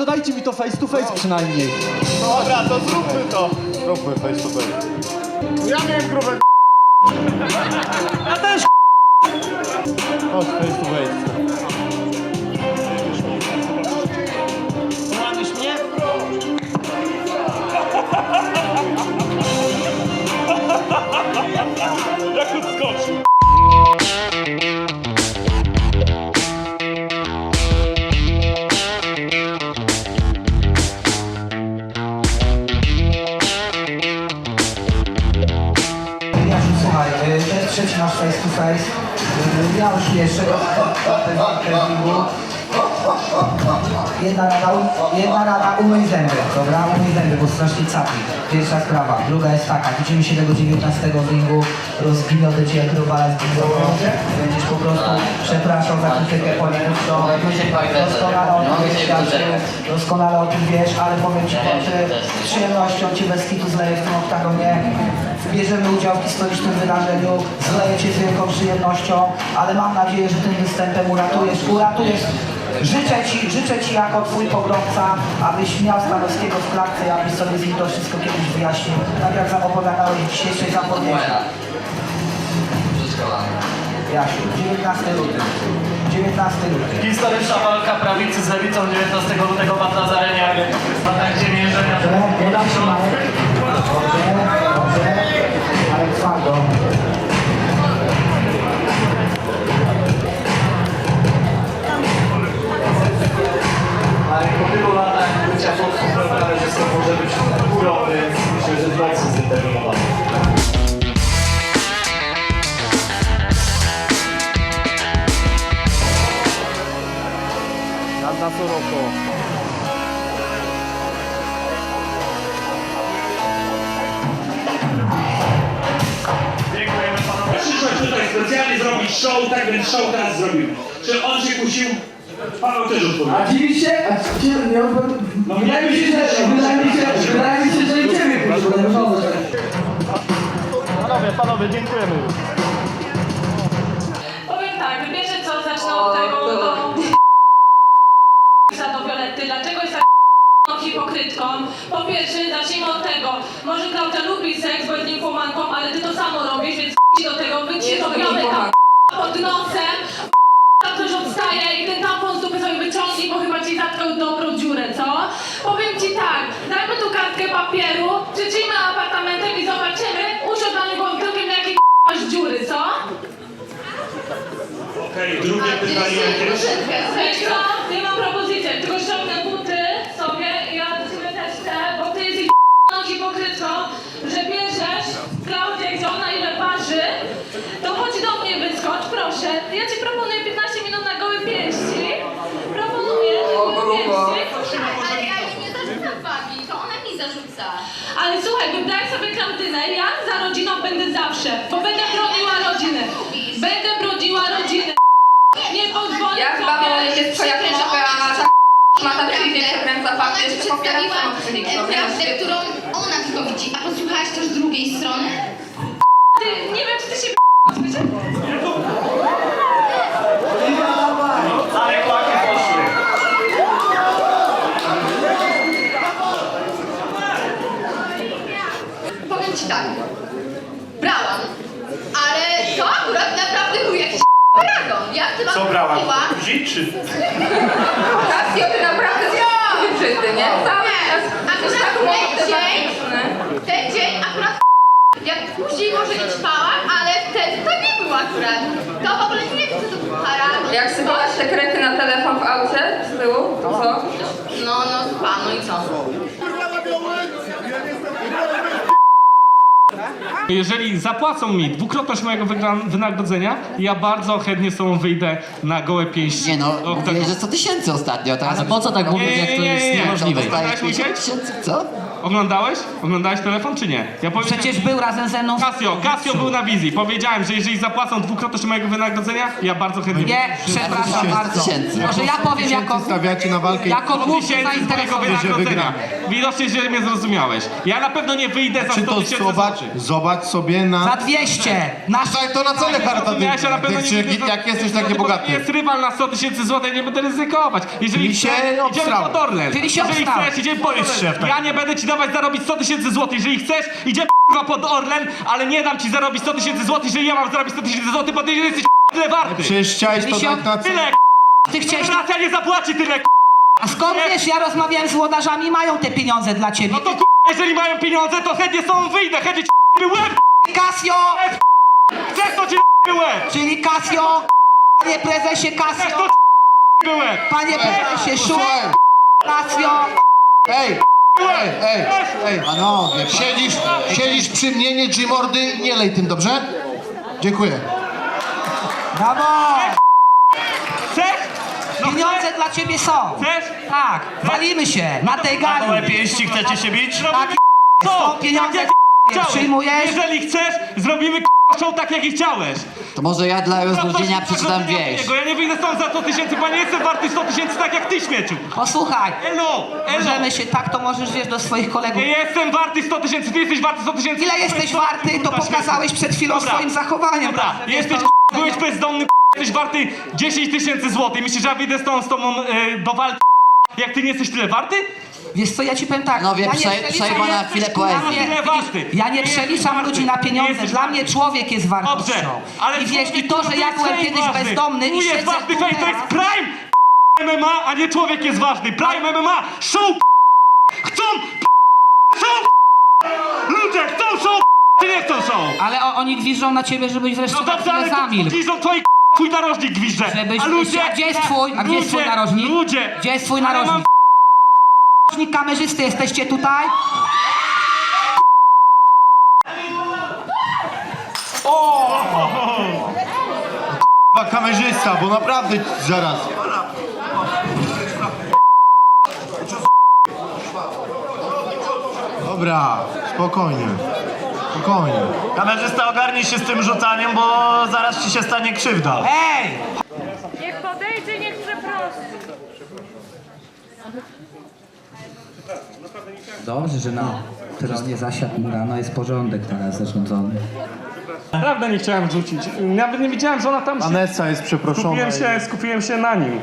to dajcie mi to face to face przynajmniej. Dobra, to zróbmy to. Zróbmy face to face. Ja miałem grube Ja też Chodź, face to face. Trzeci nasz face to face. Ja już do treningu. Jedna rada, jedna rada, umyj zęby, dobra? Umyj zęby, bo strasznie capi. Pierwsza sprawa. Druga jest taka, widzimy się tego 19 w ringu, rozgniotę cię jak robala z. Będziesz po prostu przepraszał za krytykę poniekąd, doskonale o tym wiesz, doskonale o tym wiesz, ale powiem ci, że przyjemnością cię bez kitu zleję w tym oktagonie. Bierzemy udział w historycznym wydarzeniu, zleję cię z wielką przyjemnością, ale mam nadzieję, że tym występem uratujesz, uratujesz. Życzę Ci, życzę ci jako Twój pogromca, abyś miał Stanowskiego w klatce i abyś sobie z nim to wszystko kiedyś wyjaśnił. Tak jak zapowiadałeś w dzisiejszej zapowiedzi. Jasiu, 19 luty. 19 luty. Historyczna walka prawicy z lewicą 19 lutego w Atlas Arenie. W latach 9 zrobić show, tak więc show teraz zrobimy. Czy on się kusił? Paweł też odpowie. A dziwi się? A dziwi się? Ja, No, wydaje mi się, że wydaje mi się, wydaje mi się, że i ciebie kusił, no, Panowie, panowie, dziękujemy już. Powiem tak, wybierze co, zacznę od tego, do... do Violetty. Dlaczego jest tak hipokrytką? Po pierwsze, zacznijmy od tego. Może Klaudia lubi seks, bo jest nimfomanką, ale ty to samo robisz, więc ci do tego wycisz robione tam pod nosem. Tam ktoś odstaje i ten tampon z dupy sobie wyciągnij, bo chyba ci zatkał dobrą dziurę, co? Powiem ci tak, dajmy tu kartkę papieru, przyczyjmy apartamentem i zobaczymy, usiądź na niego tyłkiem jakie masz dziury, co? Okej, drugie pytanie jakieś? Wiesz co? Ja mam propozycję, tylko ściągnę buty sobie i ja do ciebie też chcę, bo ty jesteś no hipokrytką, że bierzesz Klaudię, gdzie ona ile waży, to chodź do mnie wyskocz, proszę. Ja ci proponuję 15 minut na gołe pięści. Proponuję na gołe pięści. Ale ja jej nie zarzucam wagi, to ona Ale słuchaj, wybraj sobie Klaudynę, ja za rodziną będę zawsze, bo będę broniła rodziny. Będę broniła rodziny. Nie pozwolę Ja chyba sobie- wolę jest twoja kropka, a ta mata przyjdzie przekręca Ona fakty, popiera przedstawiła prawdę, którą ona tylko widzi. A posłuchałaś też drugiej strony? Ty, nie wiem, czy ty się Powiem ci tak. Brałam, ale to akurat naprawdę był jakiś paragon. Ja chyba Co brała? kupiła... Guzik czy... Kasio, ty naprawdę brzydny, nie? Cały czas Akurat tak ten dzień, mocny. ten dzień akurat jak później może nie spałam, ale wtedy to nie był akurat. To w ogóle nie wiem, co to był paragon. Jak sypałaś sekrety na telefon w aucie z tyłu, to co? No, no, spa, no i co? Jeżeli zapłacą mi dwukrotność mojego wygra- wynagrodzenia, ja bardzo chętnie z tobą wyjdę na gołe pięści. Nie no, Do- mówiłeś, że 100 tysięcy ostatnio, teraz... Ale po co tak mówić, jak to jest niemożliwe? Oglądałeś mój Dostajesz sieć? 50 tysięcy, co? Oglądałeś? Oglądałeś telefon czy nie? Ja powiedziałem... Przecież był razem ze mną. Casio, Casio był na wizji. Powiedziałem, że jeżeli zapłacą dwukrotność mojego wynagrodzenia, ja bardzo chętnie... Nie, przepraszam bardzo. Może ja powiem jako... stawiacie na walkę Jako mówca tysięcy z mojego zainteresowany. wynagrodzenia. Widocznie, że mnie zrozumiałeś. Ja na pewno nie wyjdę za Czy 100 to tysięcy zobacz, złotych. zobacz, sobie na... Za 200! Nasz... To na cele charytatywne. Ja się na pewno Jak, nie jak, jak jesteś taki bogaty. Jest rywal na 100 tysięcy złotych, nie będę ryzykować. Jeżeli Czyli się chcesz, idziemy obstrałeś. pod Orlen. Czyli się Jeżeli chcesz, idziemy pod Orlen. Ja nie będę ci dawać zarobić 100 tysięcy złotych. Jeżeli chcesz, idziemy k***a, pod Orlen, ale nie dam ci zarobić 100 tysięcy złotych, jeżeli ja mam zarobić 100 tysięcy złotych, bo ty nie jesteś k***a, tyle warty. Przecież chciałeś to dać na Tyle cele. k***a. Ty chciałeś... Federacja nie zapłaci tyle k***a. A skąd wiesz, ja rozmawiałem z łodarzami, mają te pieniądze dla ciebie. No to k***a, jeżeli mają pieniądze, to chętnie z tobą wyjdę. Chętnie ci k***y łeb. Casio! Chcesz to ci k***y łeb. Czyli Casio! Panie prezesie Chcesz Casio! to ci k***y łeb. Panie prezesie Szu! Posłuchaj. Casio! Ej, ej, ej, ej, panowie, siedzisz, siedzisz przy mnie, nie G-mordy i nie lej tym, dobrze? Dziękuję. Brawo! Chcesz? No Pieniądze dla ciebie są! Chcesz? Tak, walimy się na tej gali! pięści chcecie się bić? Tak, Co? są pieniądze, Tak jak przyjmujesz? Jeżeli chcesz, zrobimy k***a show tak jak i chciałeś. To może ja dla rozluźnienia przeczytam wieś. Jego. Ja nie wyjdę stąd za 100 tysięcy, bo ja nie jestem warty 100 tysięcy tak jak ty śmieciu. Posłuchaj, Elo, elo. możemy się, tak to możesz wiesz do swoich kolegów. Nie jestem warty 100 tysięcy, ty jesteś warty 100 tysięcy. Ile jesteś warty, to pokazałeś przed chwilą Dobra. swoim zachowaniem. Dobra, jesteś to- byłeś bezdomny, jesteś warty 10 tysięcy złotych. Myślisz, że ja wyjdę stąd z tobą e, do walki, jak ty nie jesteś tyle warty? Wiesz co, ja ci powiem tak. Panowie, ja nie przej- przeliczam- przejmę na chwilę poezji. Ja nie-? Ja przeliczam ludzi na pieniądze. Dla mnie człowiek jest wartością. Dobrze, ale I wiesz, i to, że ja byłem kiedyś ważny. bezdomny Tu i jest ważny to jest prime MMA, a nie człowiek jest ważny. Prime MMA, show chcą show ludzie chcą show czy nie chcą show. Ale o, oni gwiżdżą na ciebie, żebyś wreszcie No dobrze, ale chwilę zamilkł. gwiżdżą twoi twój narożnik gwizdże. Żebyś A ludzie, a gdzie jest twój? A gdzie jest twój ludzie, narożnik? Ludzie. Gdzie jest twój Ale narożnik? Narożnik kamerzysty, jesteście tutaj? Chyba kamerzysta, bo naprawdę zaraz. Dobra, spokojnie. Spokojnie. Kamerzysta ogarnij się z tym rzucaniem, bo zaraz ci się stanie krzywda. Ej! Niech podejdzie, niech przeprosi. Dobrze, że na tronie zasiadł Murano, jest porządek teraz zarządzony. Naprawdę nie chciałem rzucić. Nawet nie widziałem, że ona tam się... Vanessa jest przeproszona. Skupiłem się, skupiłem się na nim.